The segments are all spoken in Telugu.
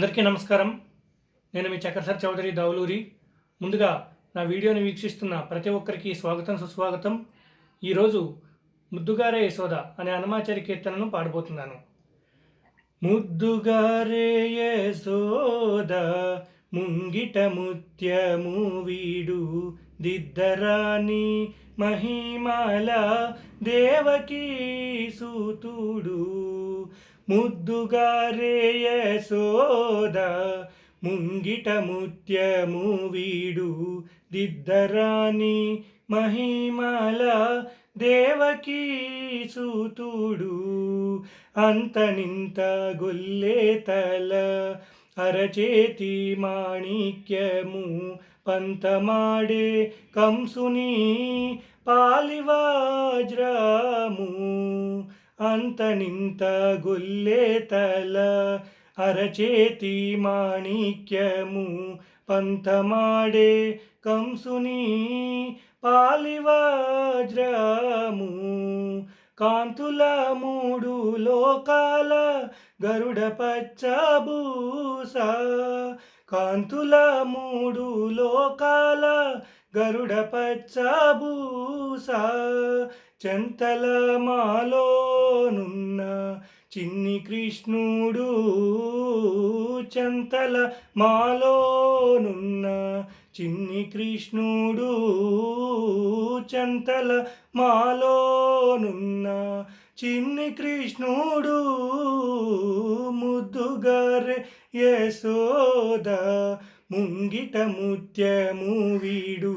అందరికీ నమస్కారం. నేను మీ చక్రధర్ చౌదరి దౌలూరి ముందుగా నా వీడియోని వీక్షిస్తున్న ప్రతి ఒక్కరికి స్వాగతం సుస్వాగతం. ఈరోజు ముద్దుగారే యశోద అనే హనుమాచారి కీర్తనను పాడబోతున్నాను. ముద్దుగారే యశోద ముంగిట ముత్యము వీడు. దిద్దరాని మహిమల దేవకీ సూతుడు. ముద్దుగా రేయ సోద ముంగిట ముత్యము వీడు దిద్దరాని మహిమల దేవకీ సూతుడు. అంతనింత గొల్లేతల అరచేతి మాణిక్యము పంతమాడే కంసుని పాలివాజ్రాము. అంతనింత గొల్లేతల అరచేతి మాణిక్యము పంతమాడే కంసుని పాలివజ్రము. కాంతుల మూడు లోకాల గరుడ పచ్చభూస. కాంతుల మూడు లోకాల గరుడ పచ్చభూస. చెంతల మాలోనున్న చిన్ని కృష్ణుడు చెంతల మాలోనున్న చిన్ని కృష్ణుడు చెంతల మాలోనున్న చిన్ని కృష్ణుడు ముద్దుగారే యశోద ముంగిట ముత్యము వీడు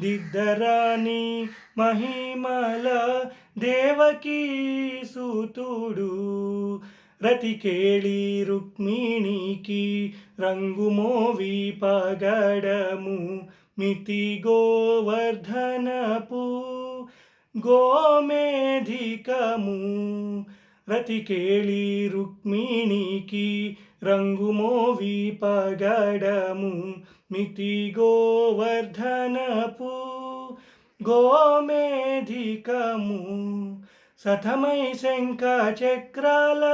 దిద్దరాని మహిమల దేవకీ సూతుడు. రతికేళి రుక్మిణికి రంగుమోవి పగడము మితి గోవర్ధనపు గోమేధికము. రతికేళి రుక్మిణికి రంగుమోవి పగడము మితి గోవర్ధనపు గోమేధికము సతమై శంఖ చక్రాల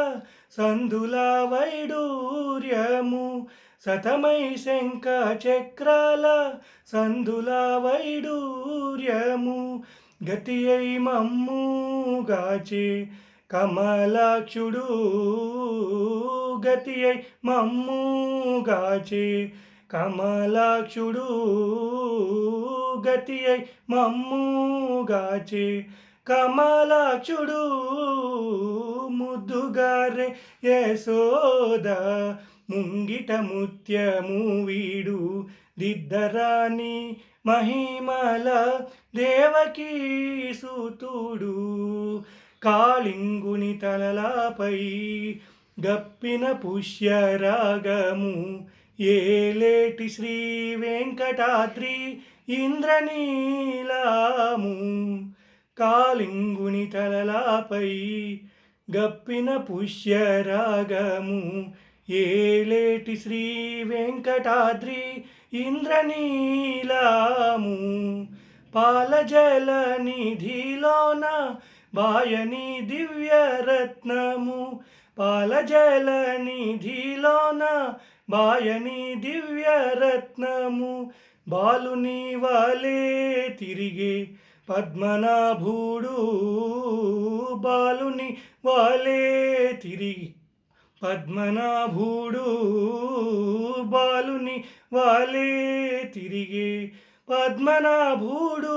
సందుల వైడూర్యము సతమై శంఖ చక్రాల సందుల వైడూర్యము గతి అయి మమ్ముగాచే కమలాక్షుడు గతి అయి మమ్ముగాచే కమలాక్షుడు గతి అయి మమ్ముగాచే కమలాక్షుడు ముద్దుగారే యశోద. ముంగిట ముత్యము వీడు దిద్దరాని మహిమల దేవకీ సూతుడు. కాళింగుని తలలాపై గప్పిన పుష్యరాగము. ఏలేటి శ్రీ వెంకటాద్రి ఇంద్రనీలాము. కాళింగుని తలలాపై గప్పిన పుష్యరాగము. ఏలేటి శ్రీ వెంకటాద్రి ఇంద్రనీలాము. పాలజల నిధిలోన బాయని దివ్యరత్నము పాలజల నిధిలోన బాయని దివ్యరత్నము బాలుని వాలే తిరిగే పద్మనాభుడు బాలుని వాలే తిరిగి పద్మనాభుడు బాలుని వాలే తిరిగే పద్మనాభుడు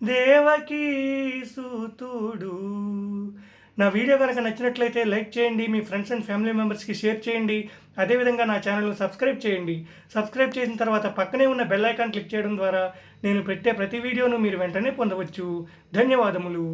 దేవకీ సూతుడు. నా వీడియో కనుక నచ్చినట్లయితే లైక్ చేయండి మీ ఫ్రెండ్స్ అండ్ ఫ్యామిలీ మెంబర్స్కి షేర్ చేయండి. అదేవిధంగా నా ఛానల్ను సబ్స్క్రైబ్ చేయండి. సబ్స్క్రైబ్ చేసిన తర్వాత పక్కనే ఉన్న బెల్ ఐకాన్ క్లిక్ చేయడం ద్వారా నేను పెట్టే ప్రతి వీడియోను మీరు వెంటనే పొందవచ్చు. ధన్యవాదములు.